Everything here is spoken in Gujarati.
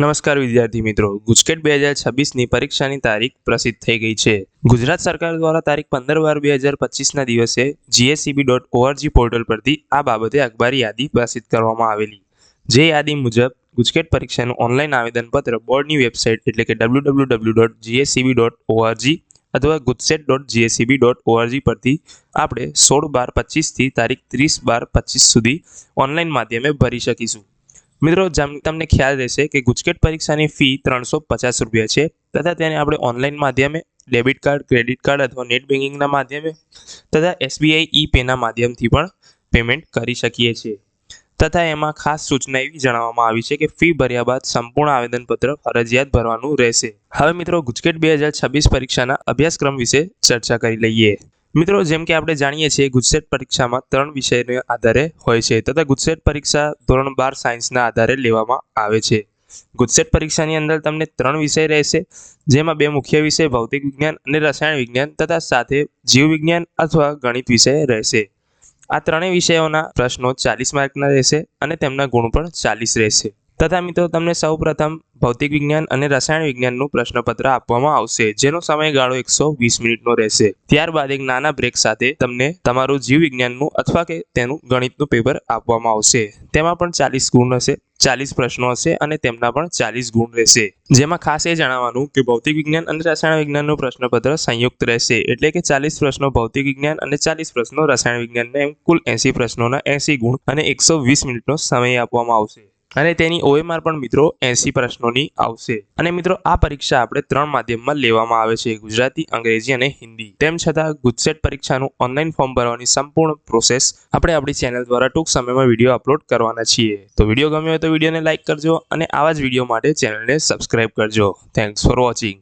નમસ્કાર વિદ્યાર્થી મિત્રો. ગુજકેટ બે હજાર છવ્વીસની પરીક્ષાની તારીખ પ્રસિદ્ધ થઈ ગઈ છે. ગુજરાત સરકાર દ્વારા તારીખ પંદર બાર બે હજાર પચીસના દિવસે જીએસસીબી ડોટ ઓઆરજી પોર્ટલ પરથી આ બાબતે અખબારી યાદી પ્રસિદ્ધ કરવામાં આવેલી. જે યાદી મુજબ, ગુજકેટ પરીક્ષાનું ઓનલાઈન આવેદનપત્ર બોર્ડની વેબસાઇટ એટલે કે W W W dot GSCB dot ORG અથવા Gujcet dot GSCB dot ORG પરથી આપણે સોળ બાર પચીસથી તારીખ ત્રીસ બાર પચીસ સુધી ઓનલાઈન માધ્યમે ભરી શકીશું. મિત્રો, જેમ તમને ખ્યાલ રહેશે કે ગુજકેટ પરીક્ષાની ફી ત્રણસો પચાસ રૂપિયા છે તથા તેને આપણે ઓનલાઈન માધ્યમે, ડેબિટ કાર્ડ, ક્રેડિટ કાર્ડ અથવા નેટ બેન્કિંગના માધ્યમે તથા એસબીઆઈ ઈ પેના માધ્યમથી પણ પેમેન્ટ કરી શકીએ છીએ. તથા એમાં ખાસ સૂચના એવી જણાવવામાં આવી છે કે ફી ભર્યા બાદ સંપૂર્ણ આવેદનપત્ર ફરજિયાત ભરવાનું રહેશે. હવે મિત્રો, ગુજકેટ બે હજાર છવ્વીસ પરીક્ષાના અભ્યાસક્રમ વિશે ચર્ચા કરી લઈએ. મિત્રો, જેમ કે આપણે જાણીએ છીએ, ગુજસેટ પરીક્ષામાં ત્રણ વિષયને આધારે હોય છે. તથા ગુજસેટ પરીક્ષા ધોરણ બાર સાયન્સના આધારે લેવામાં આવે છે. ગુજસેટ પરીક્ષાની અંદર તમને ત્રણ વિષય રહેશે, જેમાં બે મુખ્ય વિષય, ભૌતિક વિજ્ઞાન અને રસાયણ વિજ્ઞાન, તથા સાથે જીવ વિજ્ઞાન અથવા ગણિત વિષય રહેશે. આ ત્રણેય વિષયોના પ્રશ્નો ચાલીસ માર્કના રહેશે અને તેમના ગુણ પણ ચાલીસ રહેશે. તથા મિત્રો, તમને સૌ પ્રથમ ભૌતિક વિજ્ઞાન અને રસાયણ વિજ્ઞાનનું પ્રશ્નપત્ર આપવામાં આવશે, જેનો સમયગાળો એકસો વીસ મિનિટનો રહેશે. ત્યારબાદ એક નાના બ્રેક સાથે તમને તમારું જીવ વિજ્ઞાનનું અથવા કે તેનું ગણિતનું પેપર આપવામાં આવશે. તેમાં પણ ચાલીસ ગુણ હશે, ચાલીસ પ્રશ્નો હશે અને તેમના પણ ચાલીસ ગુણ રહેશે. જેમાં ખાસ એ જણાવવાનું કે ભૌતિક વિજ્ઞાન અને રસાયણ વિજ્ઞાનનું પ્રશ્નપત્ર સંયુક્ત રહેશે, એટલે કે ચાલીસ પ્રશ્નો ભૌતિક વિજ્ઞાન અને ચાલીસ પ્રશ્નો રસાયણ વિજ્ઞાનના એમ કુલ એંસી પ્રશ્નોના એંસી ગુણ અને એકસો વીસ મિનિટનો સમય આપવામાં આવશે. અને તેની ઓએમઆર પણ મિત્રો એંસી પ્રશ્નોની આવશે. અને મિત્રો, આ પરીક્ષા આપણે ત્રણ માધ્યમમાં લેવામાં આવે છે, ગુજરાતી, અંગ્રેજી અને હિન્દી. તેમ છતાં, ગુજસેટ પરીક્ષાનું ઓનલાઈન ફોર્મ ભરવાની સંપૂર્ણ પ્રોસેસ આપણે આપણી ચેનલ દ્વારા ટૂંક સમયમાં વીડિયો અપલોડ કરવાના છીએ. તો વીડિયો ગમ્યો હોય તો વિડીયોને લાઇક કરજો અને આવા જ વીડિયો માટે ચેનલને સબસ્ક્રાઇબ કરજો. Thanks for watching